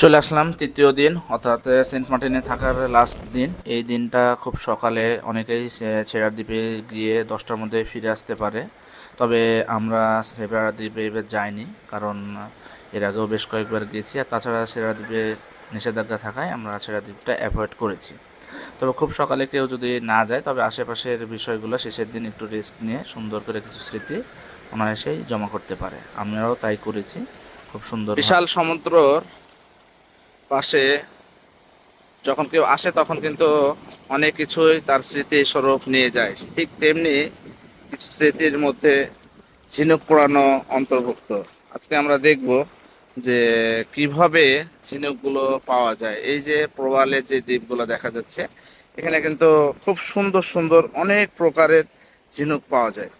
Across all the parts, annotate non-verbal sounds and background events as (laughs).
চলে আসলাম তৃতীয় দিন, অর্থাৎ সেন্ট মার্টিনে থাকার লাস্ট দিন। এই দিনটা খুব সকালে অনেকেই ছেড়ার দ্বীপে গিয়ে দশটার মধ্যে ফিরে আসতে পারে। তবে আমরা সেরার দ্বীপে এবার যাইনি, কারণ এর আগেও বেশ কয়েকবার গেছি। আর তাছাড়া সেরা দ্বীপে নিষেধাজ্ঞা থাকায় আমরা সেরা দ্বীপটা অ্যাভয়েড করেছি। তবে খুব সকালে কেউ যদি না যায়, তবে আশেপাশের বিষয়গুলো শেষের দিন একটু রেস্ট নিয়ে সুন্দর করে কিছু স্মৃতি অনায়াসেই জমা করতে পারে। আমরাও তাই করেছি। খুব সুন্দর বিশাল সমুদ্রর পাশে যখন কেউ আসে, তখন কিন্তু অনেক কিছুই তার স্মৃতি স্বরূপ নিয়ে যায়। ঠিক তেমনি কিছু স্মৃতির মধ্যে ঝিনুক পোড়ানো অন্তর্ভুক্ত। আজকে আমরা দেখব যে কীভাবে ঝিনুকগুলো পাওয়া যায়। এই যে প্রবালে যে দ্বীপগুলো দেখা যাচ্ছে, এখানে কিন্তু খুব সুন্দর সুন্দর অনেক প্রকারের ঝিনুক পাওয়া যায়।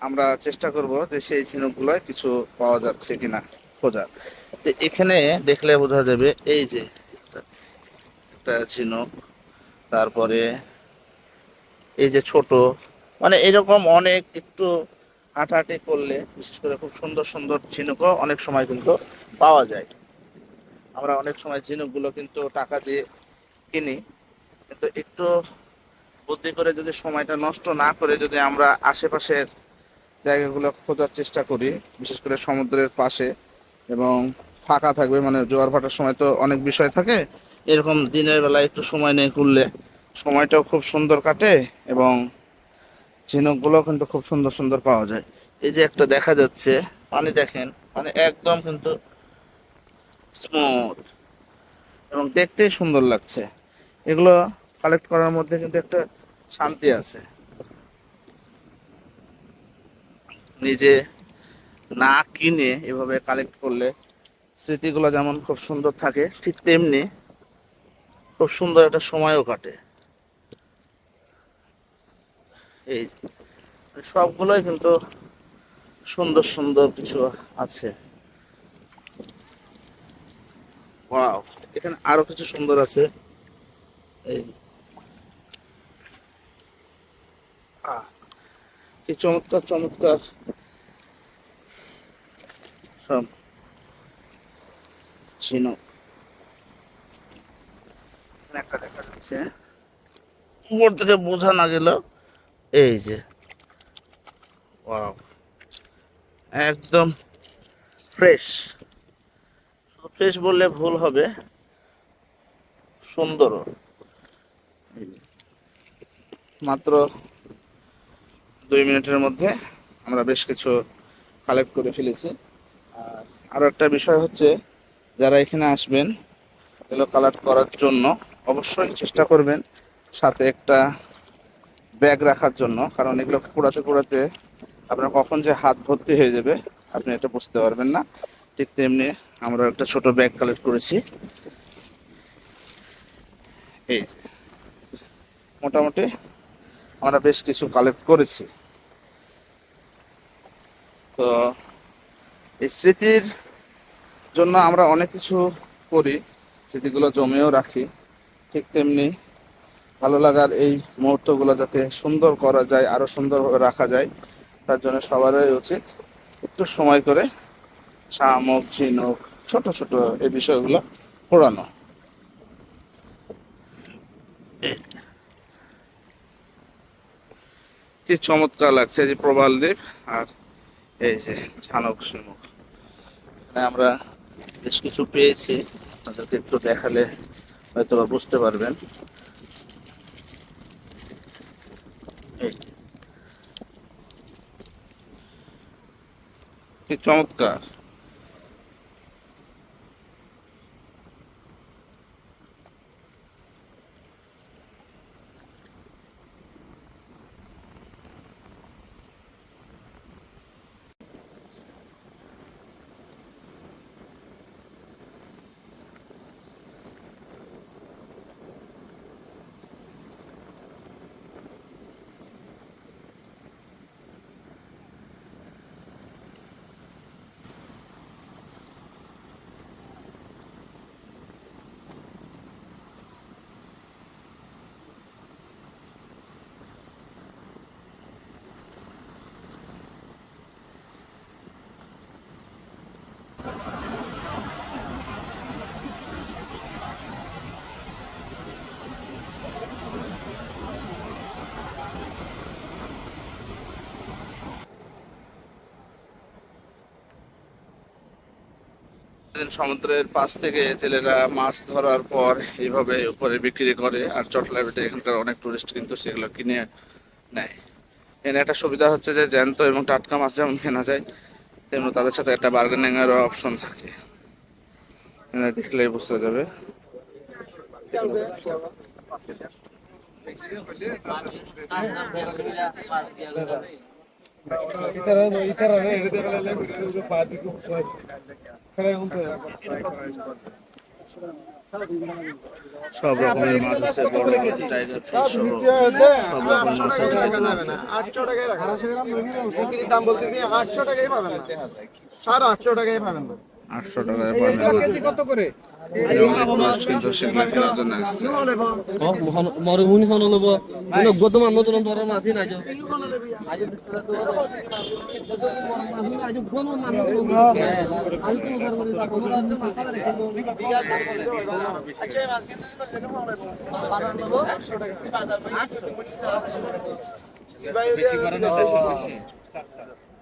আমরা চেষ্টা করব যে সেই ঝিনুকগুলো কিছু পাওয়া যাচ্ছে কিনা খোঁজার যে এখানে দেখলে বোঝা যাবে, এই যে একটা ঝিনুক, তারপরে এই যে ছোট মানে এরকম অনেক একটু হাঁটাহাঁটি করলে, বিশেষ করে খুব সুন্দর সুন্দর ঝিনুকও অনেক সময় কিন্তু পাওয়া যায়। আমরা অনেক সময় ঝিনুকগুলো কিন্তু টাকা দিয়ে কিনি, কিন্তু একটু বুদ্ধি করে যদি সময়টা নষ্ট না করে যদি আমরা আশেপাশের জায়গাগুলো খোঁজার চেষ্টা করি, বিশেষ করে সমুদ্রের পাশে এবং ফাঁকা থাকবে মানে জোয়ার ভাটার সময় তো অনেক বিষয় থাকে। এরকম দিনের বেলায় একটু সময় নিয়ে ঘুরলে সময়টাও খুব সুন্দর কাটে এবং ঝিনুকগুলো কিন্তু খুব সুন্দর সুন্দর পাওয়া যায়। এই যে একটা দেখা যাচ্ছে, পানি দেখেন মানে একদম কিন্তু স্মুথ এবং দেখতেই সুন্দর লাগছে। এগুলো কালেক্ট করার মধ্যে কিন্তু একটা শান্তি আছে। নিজে না কিনে এভাবে কালেক্ট করলে স্মৃতিগুলো যেমন খুব সুন্দর থাকে, ঠিক তেমনি খুব সুন্দর একটা সময়ও কাটে। এই সবগুলোই কিন্তু সুন্দর সুন্দর কিছু আছে। ওয়াও এখানে আরও কিছু সুন্দর আছে। এই কি চমৎকার চমৎকার সব ঝিনুক এখানে একটা দেখা যাচ্ছে। উপর থেকে বোঝা না গেল, এই যে। একদম ফ্রেশ ফ্রেশ বললে ভুল হবে। যে। মাত্র দুই মিনিটের মধ্যে আমরা বেশ কিছু কালেক্ট করে ফেলেছি। আরও একটা বিষয় হচ্ছে, যারা এখানে আসবেন এগুলো কালেক্ট করার জন্য অবশ্যই চেষ্টা করবেন সাথে একটা ব্যাগ রাখার জন্য, কারণ এগুলো কুড়াতে কুড়াতে আপনার কখন যে হাত ভর্তি হয়ে যাবে, আপনি এটা বুঝতে পারবেন না। ঠিক তেমনি আমরা একটা ছোট ব্যাগ কালেক্ট করেছি। এই মোটামুটি আমরা বেশ কিছু কালেক্ট করেছি। তো এই স্মৃতির জন্য আমরা অনেক কিছু করি, স্মৃতিগুলো জমেও রাখি। ঠিক তেমনি ভালো লাগার এই মুহূর্তগুলো যাতে সুন্দর করা যায় আরও সুন্দরভাবে রাখা যায়, তার জন্য সবারই উচিত একটু সময় করে শামুক, ঝিনুক, ছোট ছোট এই বিষয়গুলো পড়ানো। কি চমৎকার লাগছে যে প্রবাল দ্বীপ আর এই যে ছানক ঝিনুক এখানে আমরা বেশ কিছু পেয়েছি, আপনাদেরকে একটু দেখালে হয়তো বা বুঝতে পারবেন। এই। যে। কি সমুদ্রের পাশ থেকে ছেলেরা মাছ ধরার পর এইভাবে উপরে বিক্রি করে আর চটলাবিটে এখানকার অনেক টুরিস্ট কিন্তু সেগুলো কিনে নেয়। এখানে একটা সুবিধা হচ্ছে যে জ্যান্ত এবং টাটকা মাছ যেমন কেনা যায়, তেমন তাদের সাথে একটা বার্গেনিং এর অপশন থাকে। এখানে দেখলেই বুঝতে যাবে। সব রকমের মাছ আছে বড় মাছ টাইগার ফিশ সব রকম মাছ আছে। আটশো টাকায় রাখা দাম বলতেছি আটশো টাকাই পাবেন। সাড়ে আটশো টাকাই পাবেন। আটশো পাবেন কত করে? কিন্তু সেগুলো কেনার জন্য আসছে। মরুভূমি খন ল'ব মানে গত মানুহ তোৰ ধৰা মাছি নাই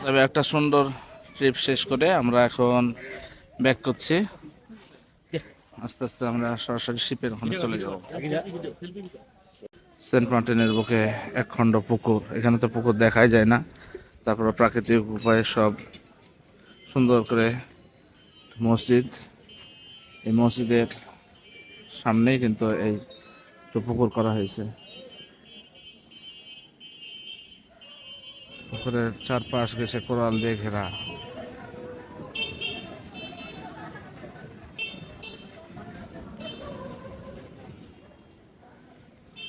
তবে একটা সুন্দর ট্রিপ শেষ করে আমরা এখন ব্যাক করছি। আস্তে আস্তে আমরা সরাসরি শিপের ওখানে চলে যাব। সেন্ট মার্টিনের বুকে একখণ্ড পুকুর। এখানে তো পুকুর দেখাই যায় না। তারপরে প্রাকৃতিক উপায়ে সব সুন্দর করে মসজিদ। এই মসজিদের সামনেই কিন্তু এই পুকুর করা হয়েছে। পুকুরের চারপাশ গেছে কোরাল দিয়ে ঘেরা।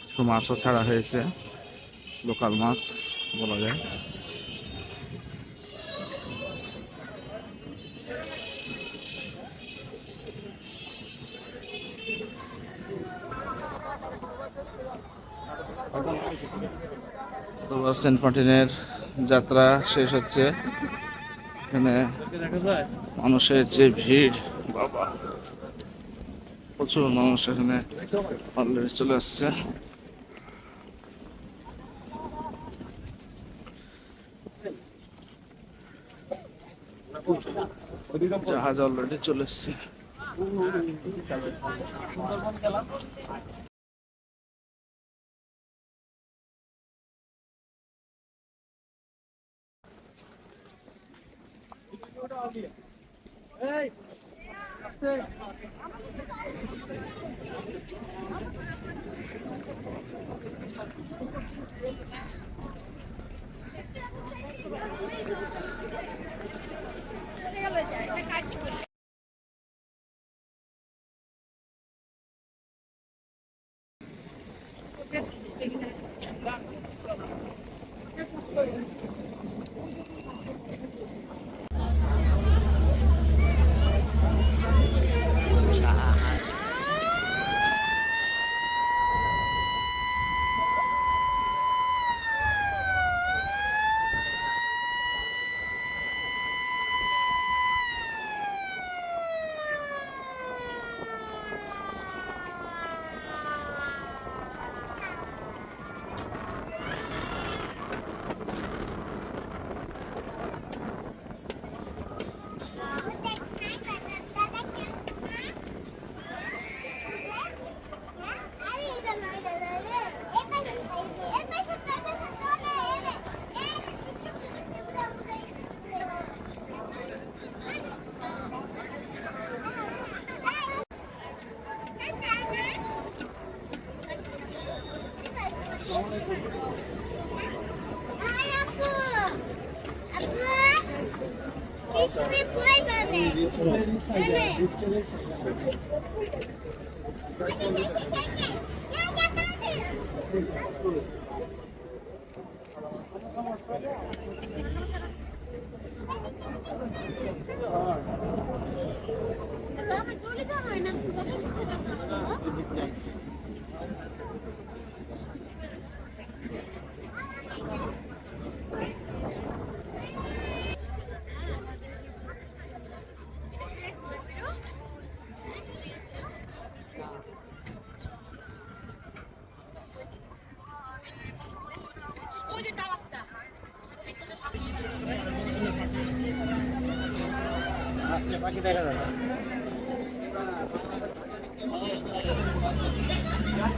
কিছু মাছও ছাড়া হয়েছে, লোকাল মাছ বলা যায়। অথবা সেন্ট মার্টিনের যাত্রা শেষ হচ্ছে। এখানে মানুষের যে ভিড়, বাবা। প্রচুর মানুষ এখানে অলরেডি চলে আসছে। জাহাজ অলরেডি চলে এসছে। Ei! Gastei! İşimi koy bana. Değil mi? Hadi şaşı şaşı. Ya da hadi. Tamam, doğru da aynen. Bakın, দেখলে কি কথা তো বিদায়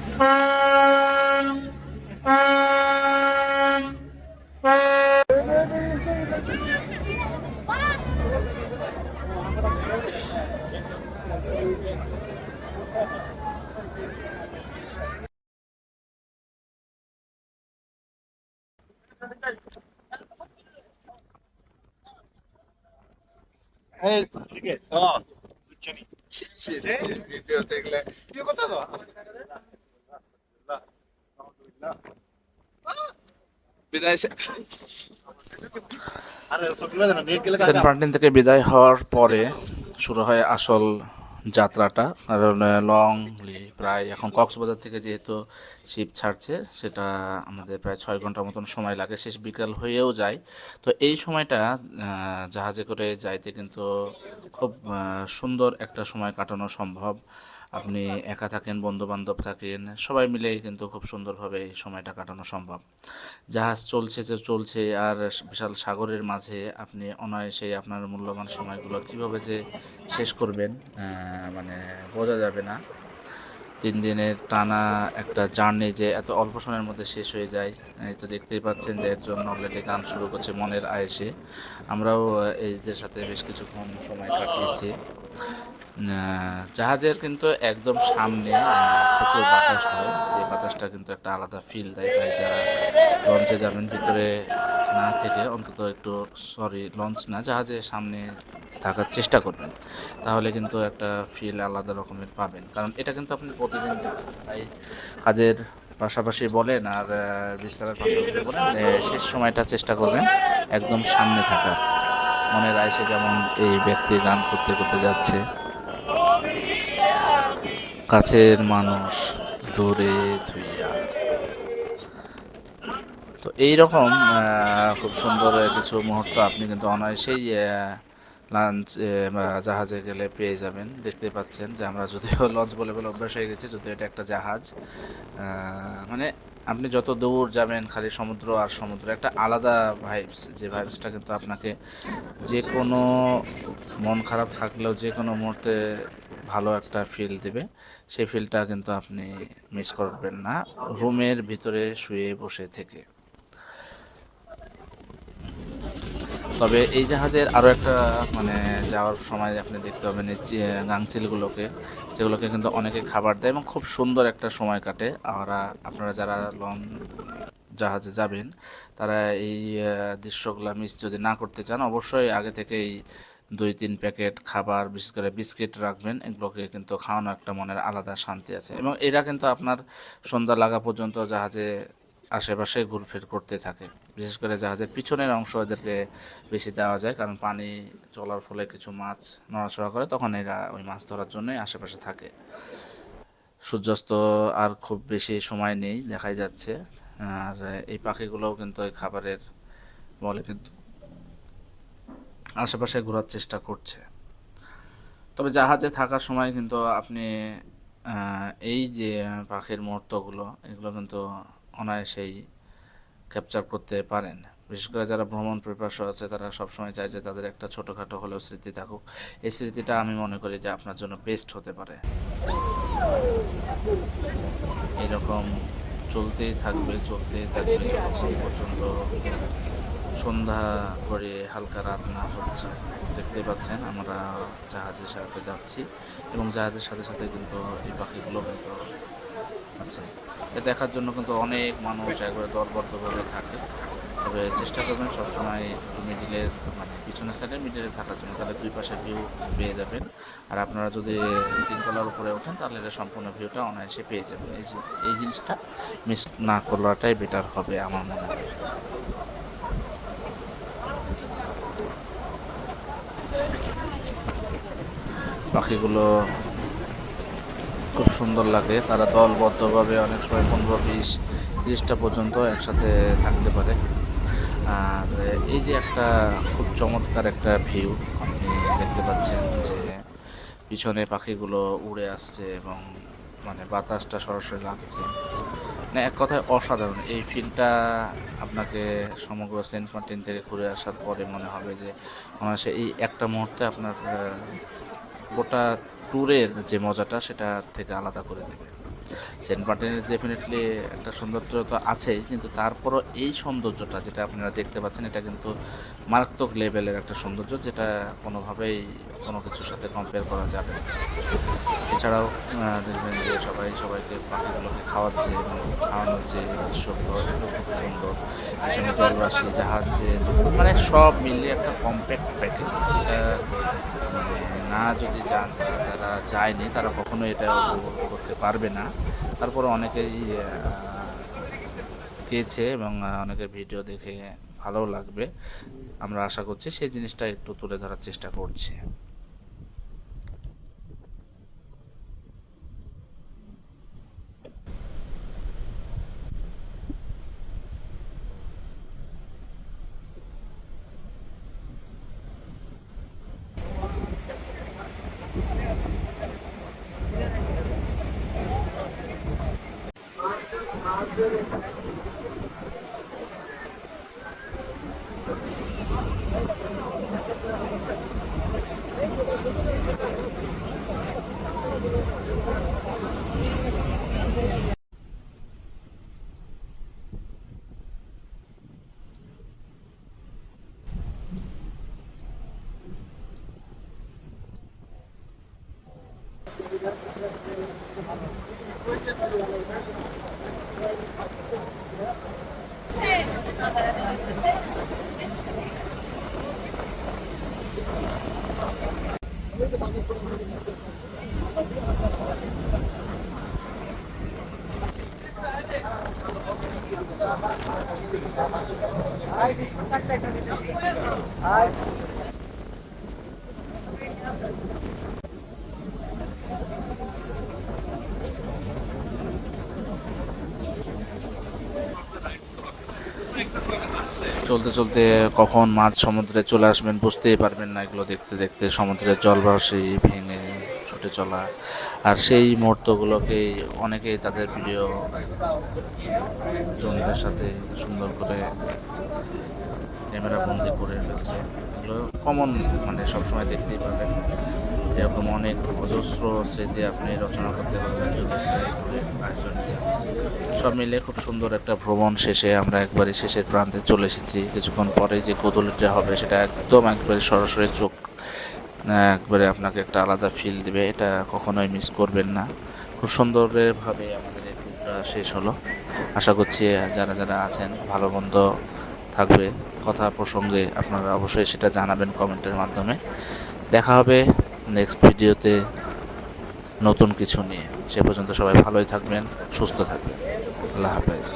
সে- আরে সবগুলো জানা নেট গেলে সেন্ট মার্টিন থেকে বিদায় হওয়ার পরে শুরু হয় আসল যাত্রাটা। কারণ লংলি প্রায় এখন কক্সবাজার থেকে যেহেতু শিপ ছাড়ছে, সেটা আমাদের প্রায় ছয় ঘণ্টার মতন সময় লাগে, শেষ বিকাল হয়েও যায়। তো এই সময়টা জাহাজে করে যাইতে কিন্তু খুব সুন্দর একটা সময় কাটানো সম্ভব। আপনি একা থাকেন বন্ধু বান্ধব থাকেন, সবাই মিলে কিন্তু খুব সুন্দরভাবে এই সময়টা কাটানো সম্ভব। জাহাজ চলছে যে চলছে, আর বিশাল সাগরের মাঝে আপনি অনায়াসে আপনার মূল্যবান সময়গুলো কীভাবে যে শেষ করবেন মানে বোঝা যাবে না। তিন দিনের টানা একটা জার্নি যে এত অল্প সময়ের মধ্যে শেষ হয়ে যায়। এই তো দেখতেই পাচ্ছেন যে এর জন্য অলরেডি গান শুরু করছে মনের আয়েসে। আমরাও এদের সাথে বেশ কিছুক্ষণ সময় কাটিয়েছি। জাহাজের কিন্তু একদম সামনে প্রচুর বাতাস হয়। যে বাতাসটা কিন্তু একটা আলাদা ফিল দেয়। তাই যারা লঞ্চে যাবেন, ভিতরে না থেকে অন্তত একটু সরি লঞ্চ না, জাহাজের সামনে থাকার চেষ্টা করবেন। তাহলে কিন্তু একটা ফিল আলাদা রকমের পাবেন। কারণ এটা কিন্তু আপনি প্রতিদিন। তাই কাজের পাশাপাশি বলেন আর বিশ্রামের পাশাপাশি বলেন শেষ সময়টা চেষ্টা করবেন একদম সামনে থাকার। মনের আয়সে যেমন এই ব্যক্তি গান করতে করতে যাচ্ছে কাছের মানুষ দূরে ধুইয়া। তো এইরকম খুব সুন্দর কিছু মুহূর্ত আপনি কিন্তু অনায়াসেই লাঞ্চ জাহাজে গেলে পেয়ে যাবেন। দেখতে পাচ্ছেন যে আমরা যদিও (laughs) লঞ্চ বলে বলে অভ্যাস হয়ে গেছি, যদিও এটা একটা জাহাজ। মানে আপনি যত দূর যাবেন, খালি সমুদ্র আর সমুদ্র, একটা আলাদা ভাইবস যে ভাইবসটা কিন্তু আপনাকে যে কোনো মন খারাপ থাকলেও যে কোনো মুহূর্তে ভালো একটা ফিল দেবে। সেই ফিলটা কিন্তু আপনি মিস করবেন না। রুমের ভিতরে শুয়ে বসে থেকে। তবে এই জাহাজের আরও একটা মানে যাওয়ার সময় আপনি দেখতে পাবেন এই গাংচিলগুলোকে, যেগুলোকে কিন্তু অনেকে খাবার দেয় এবং খুব সুন্দর একটা সময় কাটে। আর আপনারা যারা লং জাহাজে যাবেন, তারা এই দৃশ্যগুলো মিস যদি না করতে চান, অবশ্যই আগে থেকেই দুই তিন প্যাকেট খাবার, বিশেষ করে বিস্কিট রাখবেন। এগুলোকে কিন্তু খাওয়ানো একটা মনের আলাদা শান্তি আছে। এবং এরা কিন্তু আপনার সন্ধ্যা লাগা পর্যন্ত জাহাজে আশেপাশে ঘুরফির করতে থাকে। বিশেষ করে জাহাজের পিছনের অংশ এদেরকে বেশি দেওয়া যায়। কারণ পানি চলার ফলে কিছু মাছ নড়াচড়া করে, তখন এরা ওই মাছ ধরার জন্যই আশেপাশে থাকে। সূর্যাস্ত আর খুব বেশি সময় নেই, দেখাই যাচ্ছে। আর এই পাখিগুলোও কিন্তু এই খাবারের বলে কিন্তু আশেপাশে ঘোরার চেষ্টা করছে। তবে জাহাজে থাকার সময় কিন্তু আপনি এই যে পাখির মুহূর্তগুলো, এগুলো কিন্তু অনায়াসেই ক্যাপচার করতে পারেন। বিশেষ করে যারা ভ্রমণ পিপাসু আছে, তারা সবসময় চায় যে তাদের একটা ছোটোখাটো হলেও স্মৃতি থাকুক। এই স্মৃতিটা আমি মনে করি যে আপনার জন্য বেস্ট হতে পারে। এরকম চলতেই থাকবে চলতেই থাকবে যতক্ষণ পর্যন্ত সন্ধ্যা করে হালকা রাত না হচ্ছে। দেখতে পাচ্ছেন আমরা জাহাজের সাথে যাচ্ছি এবং জাহাজের সাথে সাথে কিন্তু এই পাখিগুলো কিন্তু আছে। এ দেখার জন্য কিন্তু অনেক মানুষ একবারে দলবদ্ধভাবে থাকে। তবে চেষ্টা করবেন সবসময় একটু মিডিলের মানে পিছনের সাইডে মিডিলে থাকার জন্য। তাহলে দুই পাশে ভিউ পেয়ে যাবেন। আর আপনারা যদি তিনতলার উপরে ওঠেন, তাহলে এটা সম্পূর্ণ ভিউটা অনায়াসে পেয়ে যাবেন। এই এই জিনিসটা মিস না করাটাই বেটার হবে আমার মনে হয়। পাখিগুলো খুব সুন্দর লাগে। তারা দলবদ্ধভাবে অনেক সময় পনেরো, বিশ, তিরিশটা পর্যন্ত একসাথে থাকতে পারে। আর এই যে একটা খুব চমৎকার একটা ভিউ আপনি দেখতে পাচ্ছেন যে পিছনে পাখিগুলো উড়ে আসছে এবং মানে বাতাসটা সরাসরি লাগছে। মানে এক কথায় অসাধারণ। এই ফিলটা আপনাকে সমগ্র সেন্ট মার্টিন থেকে ঘুরে আসার পরে মনে হবে যে অনায়াসে এই একটা মুহূর্তে আপনার গোটা ট্যুরের যে মজাটা সেটা থেকে আলাদা করে দেবে। সেন্ট মার্টিনের ডেফিনেটলি একটা সৌন্দর্য তো আছেই, কিন্তু তারপরও এই সৌন্দর্যটা যেটা আপনারা দেখতে পাচ্ছেন, এটা কিন্তু মারাত্মক লেভেলের একটা সৌন্দর্য, যেটা কোনোভাবেই কোনো কিছুর সাথে কম্পেয়ার করা যাবে না। এছাড়াও দেখবেন যে সবাই, সবাইকে পাখিগুলোকে খাওয়াচ্ছে খাওয়ানোর যে দৃশ্যগুলো এগুলো খুব সুন্দর। পিছনে জলরাশি জাহাজের মানে সব মিলিয়ে একটা কম্প্যাক্ট প্যাকেজ এটা মানে না যদি যান, যারা যায়নি, তারা কখনো এটা উপভোগ করতে পারবে না। তারপরে অনেকেই গেছে এবং অনেকে ভিডিও দেখে ভালো লাগবে। আমরা আশা করছি সেই জিনিসটা একটু তুলে ধরার চেষ্টা করছি। Gracias. Hi, this contact information. Hi. চলতে চলতে কখন মাঝ সমুদ্রে চলে আসবেন বুঝতেই পারবেন না এগুলো দেখতে দেখতে সমুদ্রের জলভাসি ভেঙে ছুটে চলা। আর সেই মুহূর্তগুলোকেই অনেকেই তাদের প্রিয় জনদের সাথে সুন্দর করে ক্যামেরা বন্দি করে ফেলছে। এগুলো কমন মানে সবসময় দেখতেই পাবেন। এরকম অনেক অজস্র স্মৃতি আপনি রচনা করতে পারবেন যদি আয়োজনে যান। সব মিলে খুব সুন্দর একটা ভ্রমণ শেষে আমরা একবারে শেষের প্রান্তে চলে এসেছি। কিছুক্ষণ পরে যে গোদলিটা হবে সেটা একদম একবারে সরাসরি চোখ একবারে আপনাকে একটা আলাদা ফিল দেবে। এটা কখনোই মিস করবেন না। খুব সুন্দরভাবে আমাদের এই ট্যুরটা শেষ হলো। আশা করছি যারা যারা আছেন, ভালো মন্দ থাকবে। কথা প্রসঙ্গে আপনারা অবশ্যই সেটা জানাবেন কমেন্টের মাধ্যমে। দেখা হবে নেক্সট ভিডিওতে নতুন কিছু নিয়ে। সে পর্যন্ত সবাই ভালোই থাকবেন সুস্থ থাকবেন। আল্লাহ হাফেজ।